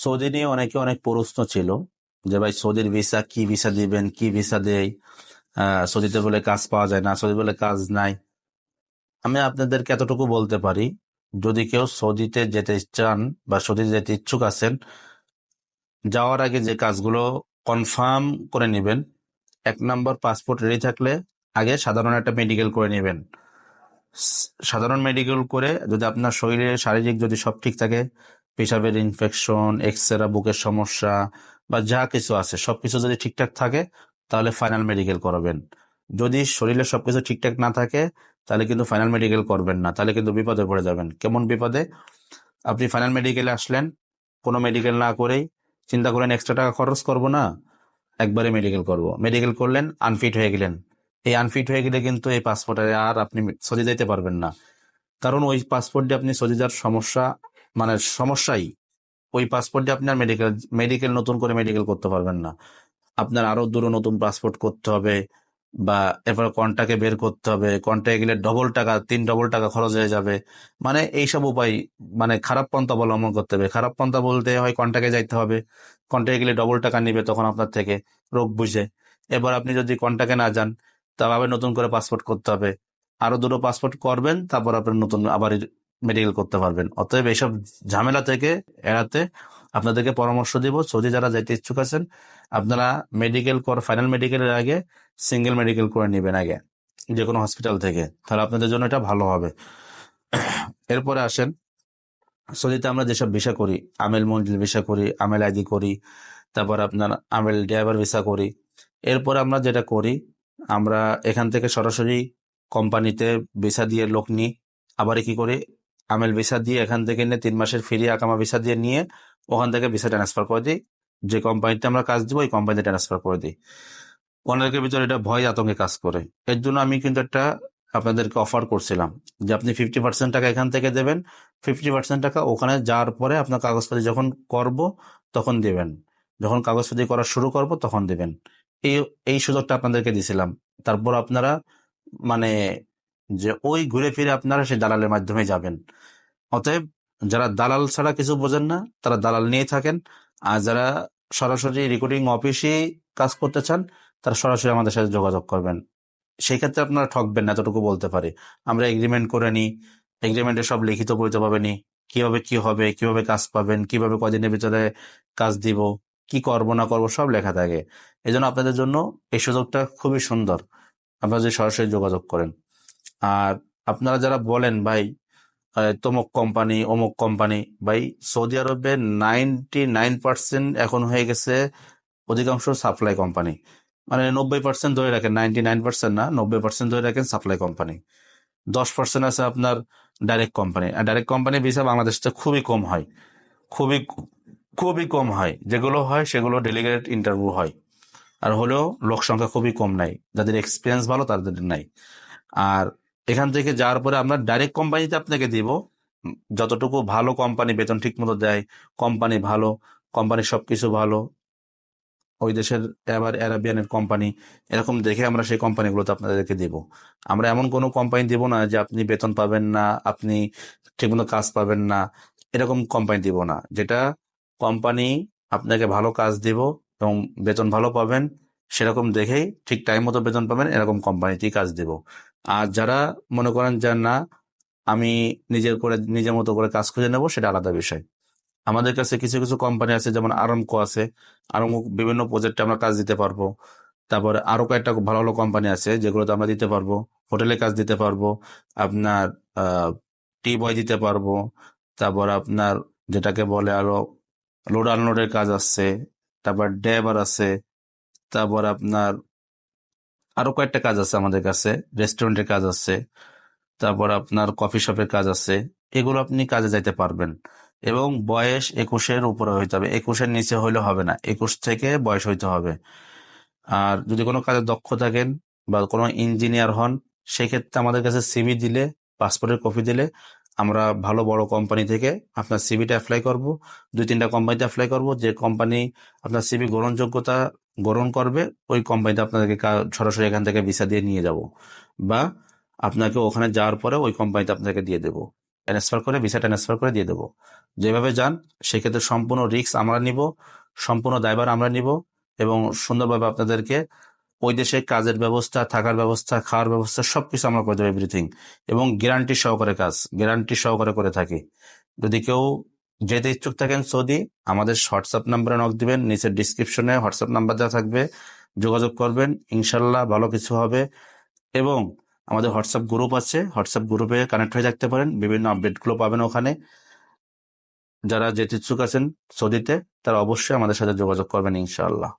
Saudi নিয়ে অনেকে অনেক প্রশ্ন ছিল যে, ভাই, সৌদির ভিসা কি ভিসা দিবেন? কি ভিসা দেয় সৌদিতে বলে, কাজ পাওয়া যায় না। সৌদি বলে, কাজ নাই। আমি আপনাদেরকে এতটুকু বলতে পারি, যদি কেউ সৌদিতে যেতে চান বা সৌদিতে যেতে ইচ্ছুক আছেন, যাওয়ার আগে যে কাজগুলো কনফার্ম করে নেবেন, এক নম্বর পাসপোর্ট রেডি থাকলে আগে সাধারণ একটা মেডিকেল করে নেবেন। সাধারণ মেডিকেল করে যদি আপনার শরীরে শারীরিক যদি সব ঠিক থাকে পেশাবের ইনফেকশন এক্সরা বুকের সমস্যা বা যা কিছু আছে, সবকিছু যদি ঠিকঠাক থাকে, তাহলে ফাইনাল মেডিকেল করাবেন। যদি শরীরে সবকিছু ঠিকঠাক না থাকে, তাহলে কিন্তু ফাইনাল মেডিকেল করবেন না, তাহলে কিন্তু বিপদে পড়ে যাবেন। কেমন বিপদে? আপনি ফাইনাল মেডিকেলে আসলেন, কোনো মেডিকেল না করেই চিন্তা করেন এক্সট্রা টাকা খরচ করব না, একবারে মেডিকেল করব। মেডিকেল করলেন আনফিট হয়ে গেলেন। এই আনফিট হয়ে গেলে কিন্তু এই পাসপোর্টে আর আপনি সৌদি যেতে পারবেন না। কারণ ওই পাসপোর্ট দিয়ে আপনি সৌদি যাওয়ার সমস্যা মানে সমস্যাই। ওই পাসপোর্ট দিয়ে আপনি আর মেডিকেল মেডিকেল নতুন করে মেডিকেল করতে পারবেন না। আপনার আরও দূরে নতুন পাসপোর্ট করতে হবে বা এরপর কন্টাকে বের করতে হবে। কন্টাকে গেলে ডবল টাকা, তিন ডবল টাকা খরচ হয়ে যাবে। মানে এইসব উপায় মানে খারাপ পন্থা অবলম্বন করতে হবে। খারাপ পন্থা বলতে হয় কন্টাকে যাইতে হবে। কন্টাকে গেলে ডবল টাকা নিবে তখন আপনার থেকে রোগ বুঝে। এবার আপনি যদি কন্টাকে না যান, তাহলে আবার নতুন করে পাসপোর্ট করতে হবে। আরও দুটো পাসপোর্ট করবেন, তারপর আপনার নতুন আবার মেডিকেল করতে পারবেন। অতএব এইসব ঝামেলা থেকে এড়াতে আপনাদেরকে পরামর্শ দিব। সৌদি যারা যাইতে ইচ্ছুক আছেন, আপনারা মেডিকেল কর ফাইনাল মেডিকেলের আগে সিঙ্গেল মেডিকেল করে নেবেন আগে যে কোনো হসপিটাল থেকে। তাহলে আপনাদের জন্য এটা ভালো হবে। এরপরে আসেন, সৌদিতে আমরা যেসব ভিসা করি আমেল মঞ্জিল ভিসা করি আমেল আইডি করি, তারপর আপনার আমেল ড্রাইভার ভিসা করি। এরপর আমরা যেটা করি, আমরা এখান থেকে সরাসরি কোম্পানিতে ভিসা দিয়ে লোক নিই। আবার কি করি? আমেল ভিসা দিয়ে এখান থেকে নিয়ে তিন মাসের ফ্রি আকামা ভিসা দিয়ে নিয়ে ওখান থেকে ভিসা ট্রান্সফার করে দিই। যে কোম্পানিতে আমরা কাজ দিব, ওই কোম্পানিতে ট্রান্সফার করে দিই। অনেকের ভিতরে এটা ভয় আতঙ্কে কাজ করে। এর জন্য আমি কিন্তু একটা আপনাদেরকে অফার করছিলাম যে আপনি ফিফটি পার্সেন্ট টাকা এখান থেকে দেবেন। ফিফটি পার্সেন্ট টাকা ওখানে যাওয়ার পরে আপনার কাগজপাতি যখন করব, তখন দেবেন। যখন কাগজপাতি করা শুরু করব, তখন দেবেন। এই এই সুযোগটা আপনাদেরকে দিছিলাম। তারপর আপনারা মানে যে ওই ঘুরে ফিরে আপনারা সেই দালালের মাধ্যমে যাবেন। অতএব যারা দালাল ছাড়া কিছু বোঝেন না, তারা দালাল নিয়ে থাকেন। আর যারা সরাসরি রেকর্ডিং অফিসে কাজ করতে চান, তারা সরাসরি আমাদের সাথে যোগাযোগ করবেন। সেই ক্ষেত্রে আপনারা ঠকবেন না, এতটুকু বলতে পারি। আমরা এগ্রিমেন্ট করে নিই এগ্রিমেন্টে সব লিখিত বইতে পাবেনি কীভাবে কি হবে, কীভাবে কাজ পাবেন, কীভাবে কদিনের ভিতরে কাজ দিব, কি করব, না করব, সব লেখা থাকে। এই আপনাদের জন্য এই সুযোগটা খুবই সুন্দর। আপনারা যদি সরাসরি যোগাযোগ করেন। আর আপনারা যারা বলেন, ভাই তমুক কোম্পানি, অমুক কোম্পানি, ভাই, সৌদি আরবে নাইনটি নাইন পার্সেন্ট এখন হয়ে গেছে অধিকাংশ সাপ্লাই কোম্পানি মানে নব্বই পার্সেন্ট ধরে রাখেন নাইনটি নাইন পার্সেন্ট না, নব্বই পার্সেন্ট ধরে রাখেন সাপ্লাই কোম্পানি দশ পার্সেন্ট আছে আপনার ডাইরেক্ট কোম্পানি আর ডাইরেক্ট কোম্পানি ভিসা বাংলাদেশে খুবই কম হয়। খুবই খুবই কম হয়। যেগুলো হয়, সেগুলো ডেলিগেট ইন্টারভিউ হয়। আর হলেও লোক সংখ্যা খুবই কম নাই। যাদের এক্সপিরিয়েন্স ভালো, তাদের নাই। আর এখান থেকে যাওয়ার পরে আমরা ডাইরেক্ট কোম্পানিতে আপনাকে দিব। যতটুকু ভালো কোম্পানি বেতন ঠিক মতো দেয় কোম্পানি ভালো কোম্পানি সবকিছু ভালো, ওই দেশের এবার অ্যারাবিয়ানের কোম্পানি এরকম দেখে আমরা সেই কোম্পানিগুলোতে আপনাদেরকে দিব। আমরা এমন কোনো কোম্পানি দিব না যে আপনি বেতন পাবেন না, আপনি ঠিকমতো কাজ পাবেন না, এরকম কোম্পানি দিব না। যেটা কোম্পানি আপনাকে ভালো কাজ দিব এবং বেতন ভালো পাবেন সেরকম দেখেই ঠিক টাইম মতো বেতন পাবেন, এরকম কোম্পানিতেই কাজ দিব। আর যারা মনে করেন যে না, আমি নিজের করে, নিজের মতো করে কাজ খুঁজে নেব, সেটা আলাদা বিষয়। আমাদের কাছে কিছু কিছু কোম্পানি আছে, যেমন আরামকো আছে। আরামকো বিভিন্ন প্রজেক্টে আমরা কাজ দিতে পারব। তারপরে আরও কয়েকটা ভালো ভালো কোম্পানি আছে, যেগুলোতে আমরা দিতে পারব। হোটেলে কাজ দিতে পারব। আপনার টি বয় দিতে পারব। তারপর আপনার যেটাকে বলে আরও লোড আনলোডের কাজ আছে। তারপর ড্রাইভার আছে। তারপর আপনার আরও কয়েকটা কাজ আছে আমাদের কাছে, রেস্টুরেন্টের কাজ আছে, তারপর আপনার কফি শপের কাজ আছে, এগুলো আপনি কাজে যাইতে পারবেন। এবং বয়স একুশের উপরে হইতে হবে, একুশের নিচে হইলে হবে না, একুশ থেকে বয়স হইতে হবে। আর যদি কোনো কাজে দক্ষ থাকেন বা কোনো ইঞ্জিনিয়ার হন, সেক্ষেত্রে আমাদের কাছে সিভি দিলে, পাসপোর্টের কপি দিলে আমরা ভালো বড় কোম্পানি থেকে আপনার সিভিটা অ্যাপ্লাই করব, দুই তিনটা কোম্পানিতে অ্যাপ্লাই করব, যে কোম্পানি আপনার সিভি গ্রহণযোগ্যতা গ্রহণ করবে, ওই কোম্পানিতে আপনাদেরকে সরাসরি এখান থেকে ভিসা দিয়ে নিয়ে যাব। বা আপনাকে ওখানে যাওয়ার পরে ওই কোম্পানিতে আপনাকে দিয়ে দেবো। ট্রান্সফার করে ভিসা ট্রান্সফার করে দিয়ে দেবো। যেভাবে যান, সেক্ষেত্রে সম্পূর্ণ রিস্ক আমরা নিব, সম্পূর্ণ দায়ভার আমরা নিব এবং সুন্দরভাবে আপনাদেরকে ওই দেশে কাজের ব্যবস্থা, থাকার ব্যবস্থা, খাওয়ার ব্যবস্থা, সবকিছু আমরা করে দেবো এভরিথিং এবং গ্যারান্টি সহকারে কাজ গ্যারান্টি সহকারে করে থাকি। যদি কেউ যেতে ইচ্ছুক থাকেন সৌদি, আমাদের হোয়াটসঅ্যাপ নাম্বারে নক দিবেন নিচের ডিসক্রিপশনে হোয়াটসঅ্যাপ নাম্বার দেওয়া থাকবে, যোগাযোগ করবেন, ইনশাল্লাহ ভালো কিছু হবে। এবং আমাদের হোয়াটসঅ্যাপ গ্রুপ আছে, হোয়াটসঅ্যাপ গ্রুপে কানেক্ট হয়ে থাকতে পারেন, বিভিন্ন আপডেটগুলো পাবেন ওখানে। যারা যেতে ইচ্ছুক আছেন সৌদিতে, তারা অবশ্যই আমাদের সাথে যোগাযোগ করবেন ইনশাআল্লাহ